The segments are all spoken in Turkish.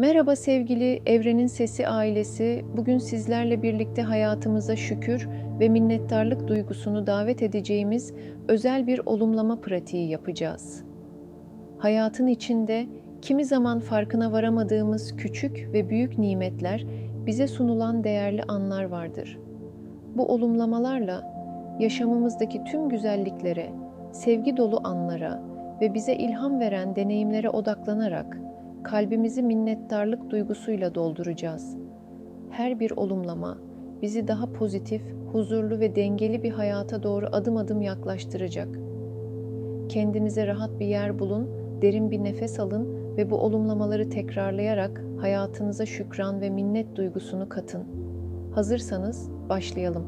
Merhaba sevgili Evrenin Sesi ailesi. Bugün sizlerle birlikte hayatımıza şükür ve minnettarlık duygusunu davet edeceğimiz özel bir olumlama pratiği yapacağız. Hayatın içinde kimi zaman farkına varamadığımız küçük ve büyük nimetler bize sunulan değerli anlar vardır. Bu olumlamalarla yaşamımızdaki tüm güzelliklere, sevgi dolu anlara ve bize ilham veren deneyimlere odaklanarak kalbimizi minnettarlık duygusuyla dolduracağız. Her bir olumlama bizi daha pozitif, huzurlu ve dengeli bir hayata doğru adım adım yaklaştıracak. Kendinize rahat bir yer bulun, derin bir nefes alın ve bu olumlamaları tekrarlayarak hayatınıza şükran ve minnet duygusunu katın. Hazırsanız başlayalım.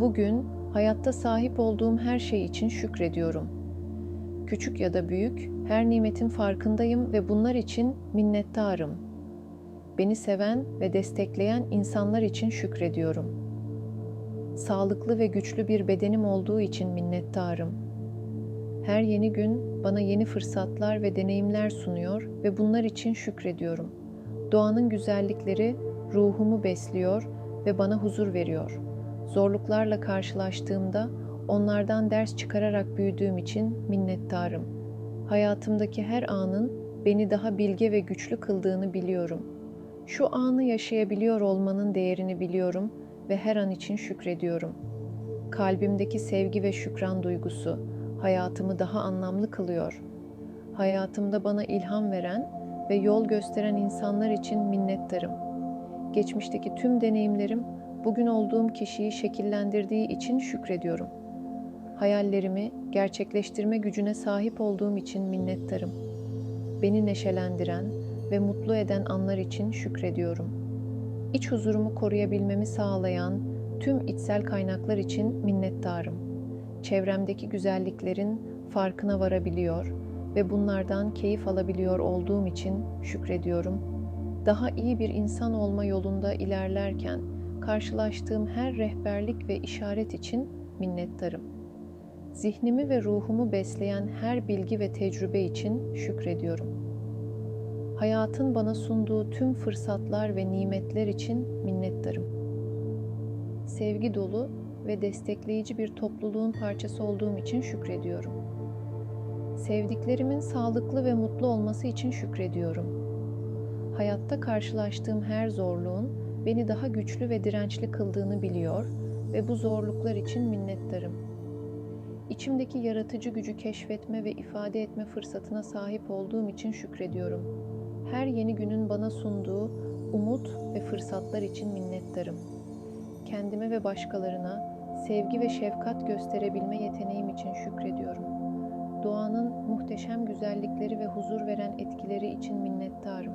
Bugün hayatta sahip olduğum her şey için şükrediyorum. Küçük ya da büyük, her nimetin farkındayım ve bunlar için minnettarım. Beni seven ve destekleyen insanlar için şükrediyorum. Sağlıklı ve güçlü bir bedenim olduğu için minnettarım. Her yeni gün bana yeni fırsatlar ve deneyimler sunuyor ve bunlar için şükrediyorum. Doğanın güzellikleri ruhumu besliyor ve bana huzur veriyor. Zorluklarla karşılaştığımda onlardan ders çıkararak büyüdüğüm için minnettarım. Hayatımdaki her anın beni daha bilge ve güçlü kıldığını biliyorum. Şu anı yaşayabiliyor olmanın değerini biliyorum ve her an için şükrediyorum. Kalbimdeki sevgi ve şükran duygusu hayatımı daha anlamlı kılıyor. Hayatımda bana ilham veren ve yol gösteren insanlar için minnettarım. Geçmişteki tüm deneyimlerim bugün olduğum kişiyi şekillendirdiği için şükrediyorum. Hayallerimi gerçekleştirme gücüne sahip olduğum için minnettarım. Beni neşelendiren ve mutlu eden anlar için şükrediyorum. İç huzurumu koruyabilmemi sağlayan tüm içsel kaynaklar için minnettarım. Çevremdeki güzelliklerin farkına varabiliyor ve bunlardan keyif alabiliyor olduğum için şükrediyorum. Daha iyi bir insan olma yolunda ilerlerken karşılaştığım her rehberlik ve işaret için minnettarım. Zihnimi ve ruhumu besleyen her bilgi ve tecrübe için şükrediyorum. Hayatın bana sunduğu tüm fırsatlar ve nimetler için minnettarım. Sevgi dolu ve destekleyici bir topluluğun parçası olduğum için şükrediyorum. Sevdiklerimin sağlıklı ve mutlu olması için şükrediyorum. Hayatta karşılaştığım her zorluğun beni daha güçlü ve dirençli kıldığını biliyor ve bu zorluklar için minnettarım. İçimdeki yaratıcı gücü keşfetme ve ifade etme fırsatına sahip olduğum için şükrediyorum. Her yeni günün bana sunduğu umut ve fırsatlar için minnettarım. Kendime ve başkalarına sevgi ve şefkat gösterebilme yeteneğim için şükrediyorum. Doğanın muhteşem güzellikleri ve huzur veren etkileri için minnettarım.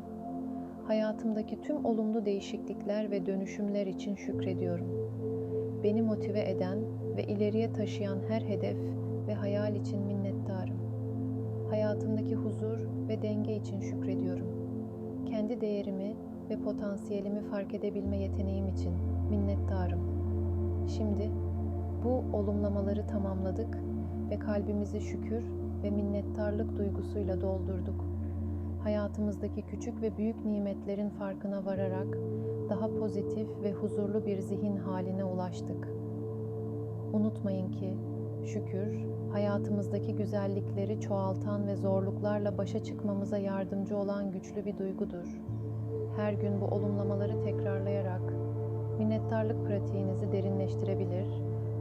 Hayatımdaki tüm olumlu değişiklikler ve dönüşümler için şükrediyorum. Beni motive eden ve ileriye taşıyan her hedef ve hayal için minnettarım. Hayatımdaki huzur ve denge için şükrediyorum. Kendi değerimi ve potansiyelimi fark edebilme yeteneğim için minnettarım. Şimdi bu olumlamaları tamamladık ve kalbimizi şükür ve minnettarlık duygusuyla doldurduk. Hayatımızdaki küçük ve büyük nimetlerin farkına vararak daha pozitif ve huzurlu bir zihin haline ulaştık. Unutmayın ki şükür hayatımızdaki güzellikleri çoğaltan ve zorluklarla başa çıkmamıza yardımcı olan güçlü bir duygudur. Her gün bu olumlamaları tekrarlayarak minnettarlık pratiğinizi derinleştirebilir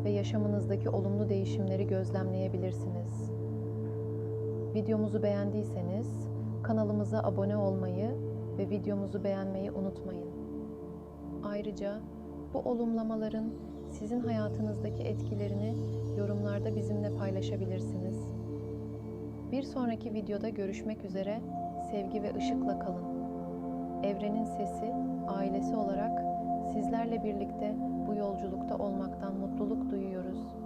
ve yaşamınızdaki olumlu değişimleri gözlemleyebilirsiniz. Videomuzu beğendiyseniz kanalımıza abone olmayı ve videomuzu beğenmeyi unutmayın. Ayrıca bu olumlamaların sizin hayatınızdaki etkilerini yorumlarda bizimle paylaşabilirsiniz. Bir sonraki videoda görüşmek üzere sevgi ve ışıkla kalın. Evrenin Sesi ailesi olarak sizlerle birlikte bu yolculukta olmaktan mutluluk duyuyoruz.